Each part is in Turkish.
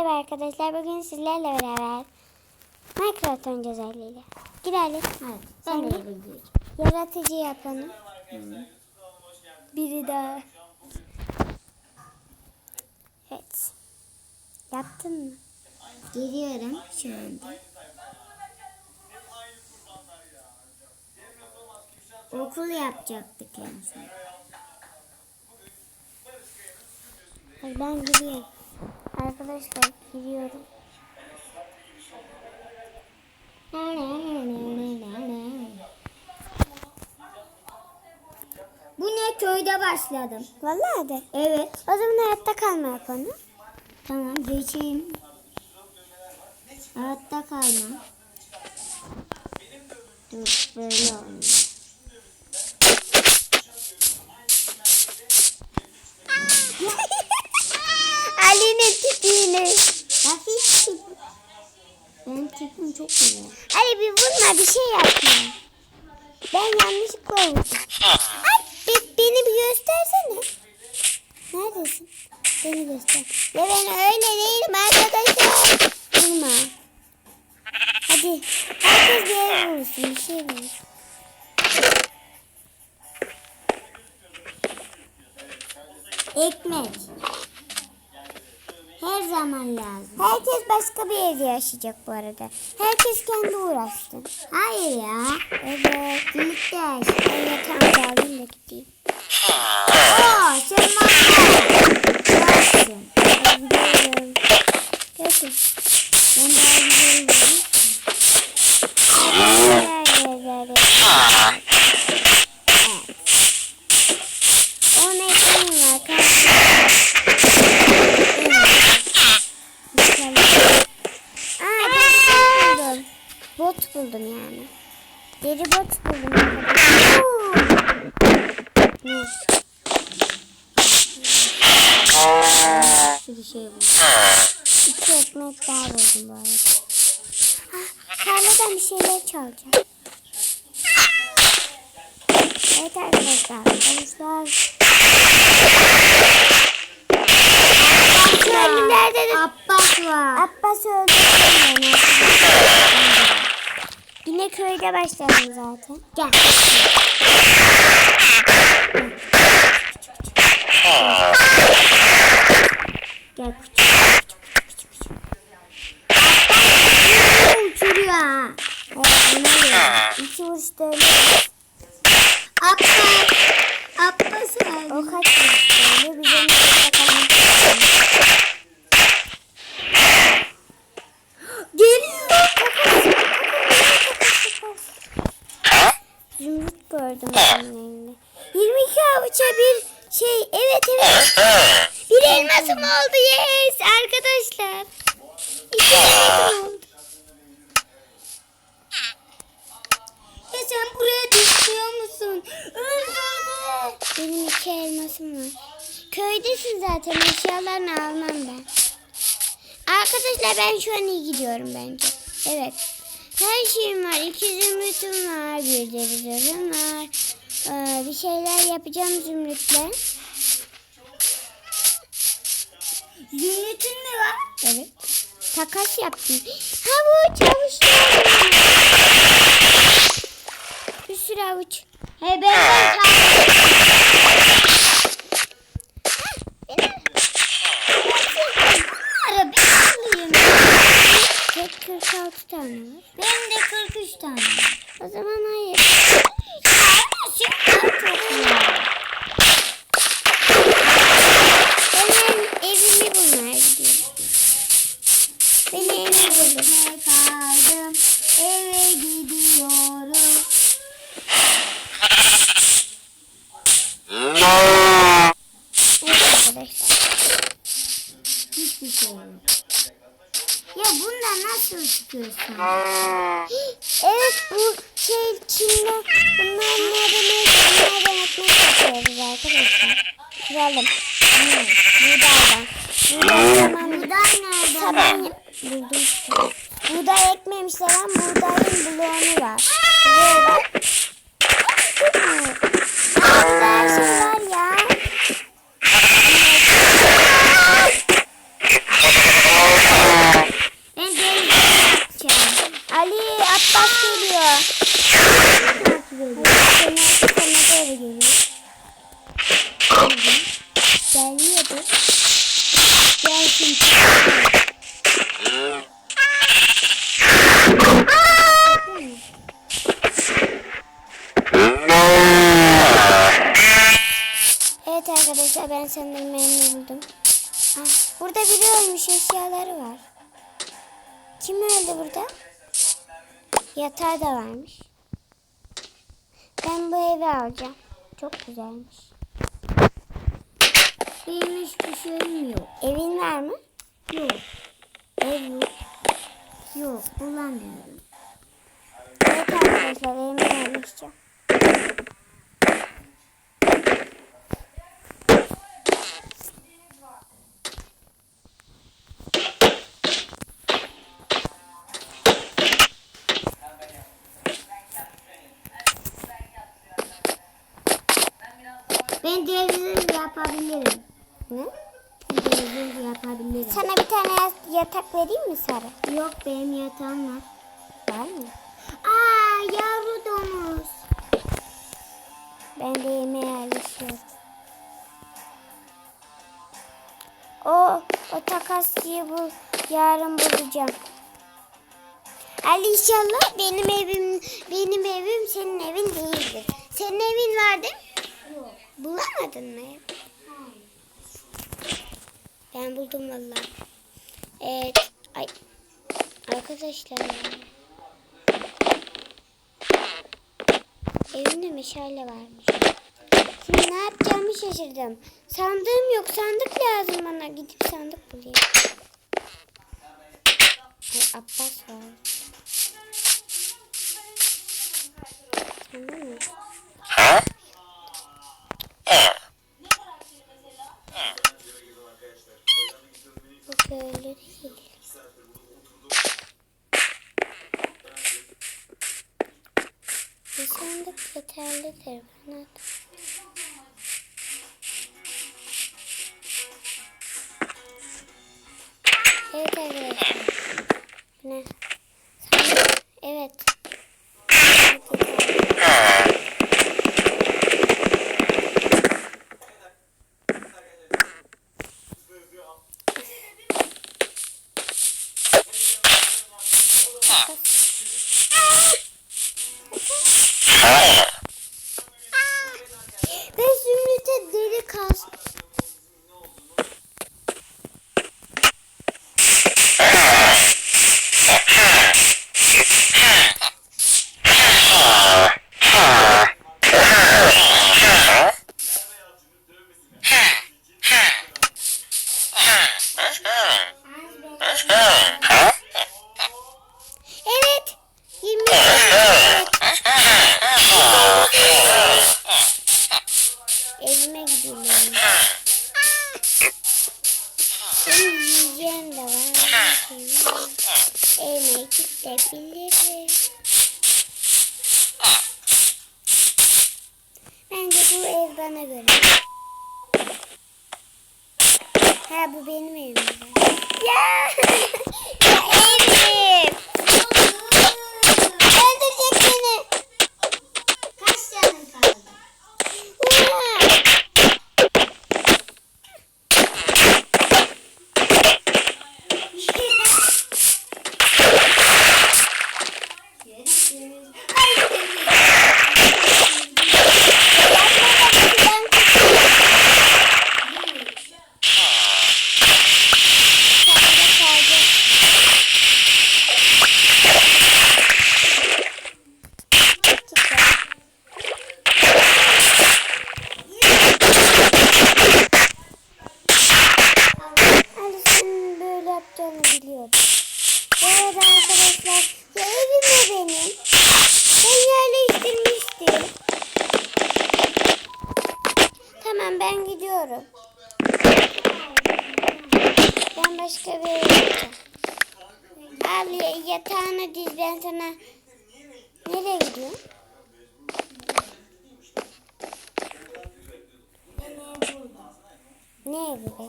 Merhaba arkadaşlar. Bugün sizlerle beraber Minecraft oynayacağız aileyle. Girelim. Evet. Ben de yapacağım. yaratıcı yapalım. Biri daha. Evet. Yaptın mı? Geliyorum şu anda. Okul yapacaktık en son. Ben giriyorum. Arkadaşlar giriyorum. Bu ne köyde başladım. Vallahi de. Evet. O zaman hayatta kalma yapalım. Tamam geçeyim. Hayatta kalma. Dur böyle olmuyor. Ali'nin tipini. Hafif tip. Benim tipim çok güzel. Ali bir vurma bir şey yapma. Ben yanlışlıkla vurdum. Ay, be- beni bir göstersene. Neredesin? Beni göster. Ya ben öyle değilim arkadaşlar. Vurma. Hadi. Herkes bir yere vursun. Bir şey vursun. Ekmek. Her zaman lazım. Herkes başka bir evde yaşayacak bu arada. Herkes kendi uğraşsın. Hayır ya. Evet. Birlikte yaşa. Evet tamam alayım da gideyim. Oo, sen bana. Yarsın. Ben gidiyorum. Görüşürüz. Ben de ayrılıyorum. On ekmeğim var. Aa, bot buldum. Bot buldum yani. Buldum. arkadaşlar. Ne? Bir şey bu. İki ekmek daha buldum bu arada. Ah, tarladan bir şeyler çalacağım. Evet arkadaşlar. De Abbas var. Abbas öldürdüm beni. Yine köyde başladım zaten. Gel. Gel küçük. Uçuruyor ha. Evet, buna göre. İki vuruşta avuça bir şey. Evet evet. Bir elmasım oldu. Yes arkadaşlar. İki elmasım oldu. Ya sen buraya düşüyor musun? Öldürdü. Benim iki elmasım var. Köydesin zaten. Eşyalarını almam ben. Arkadaşlar ben şu an iyi gidiyorum bence. Evet. Her şeyim var. İki zümrütüm var. Bir de var. Ee, bir şeyler yapacağım zümrütle. Zümrütün mü var? Evet. Takas yaptım. Havuç, havuç. Bir sürü havuç. He ben. Tek 46 tane var. Benim de 43 tane. var. O zaman hayır. Ben evimi bulmaya gidiyorum. Ben evimi buldum. Ne kaldım eve gidiyorum. Evet arkadaşlar. Hiçbir şey yok. Ya bundan nasıl çıkıyorsun? Evet bu şey Çin'de bunlar nerede neydi? Bunlardan ekmek yapıyoruz arkadaşlar. Kıralım. Hmm, Buğdaydan. Buğday tamam. Buğday nerede? Taban buldum işte. Buğday ekmemişler ama buğdayın bloğunu var. Buraya bak. Burada Arkadaşlar ben sanırım evimi buldum. Ah, burada biri ölmüş eşyaları var. Kim öldü burada? Yatağı da varmış. Ben bu evi alacağım. Çok güzelmiş. Benim hiçbir şeyim yok. Evin var mı? Yok. Ev yok. Yok. Bulamıyorum. Evet arkadaşlar evime yerleşeceğim. Yatak vereyim mi Sarı? Yok benim yatağım var. Var mı? Aa yavru domuz. Ben de yemeğe yerleşiyorum. O, o takasçıyı bul, yarın bulacağım. Ali inşallah benim evim, benim evim senin evin değildir. Senin evin var değil mi? Yok. Bulamadın mı ev? Ben buldum vallahi. Evet. Ay. Arkadaşlar. Evimde meşale varmış. Şimdi ne yapacağımı şaşırdım. Sandığım yok. Sandık lazım bana. Gidip sandık bulayım. Ay Abbas var. Sandın mı? Bu böyle değil. Bir sandık yeterlidir bana. da. Evet arkadaşlar. Bu ne? Sandık. Evet. Sandık Yeah. Evime gidiyorum. Benim yiyeceğim de var. Evime gidebilirim. Bence bu ev bana göre. Ha bu benim evim. Ya evim! Öldürecek beni. Kaç canın kaldı? Ya! Görüşürüz. Alice'nin böyle yapacağını biliyordum. Bu arada arkadaşlar ya evim ne benim? Ben yerleştirmiştim. Tamam ben gidiyorum. Ben başka bir eve gideceğim. Al ya- yatağını diz ben sana. Nereye gidiyorsun? Ne evi be?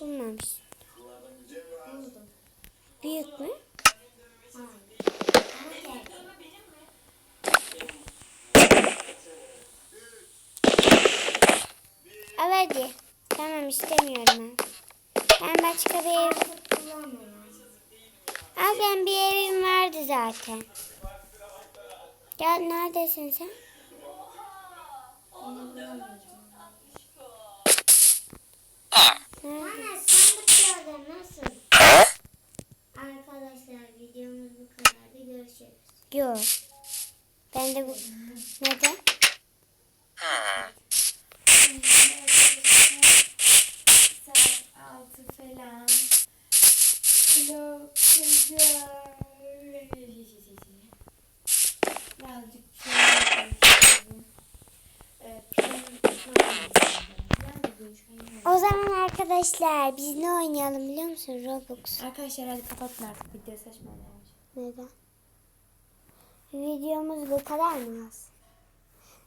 Bulmamış. Büyük mü? Hadi. Tamam istemiyorum ben. Ben başka bir ev... Al ben bir evim vardı zaten. Gel neredesin sen? Anne nasıl? Arkadaşlar videomuz bu kadardı. Görüşürüz. Yok. Ben de bu... arkadaşlar biz ne oynayalım biliyor musun? Roblox. Arkadaşlar hadi kapatın artık video saçmalamış. Neden? Videomuz bu kadar mı az?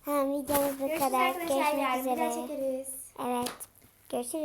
Ha videomuz bu kadar. Görüşmek üzere. çekeriz. Evet. Görüşürüz.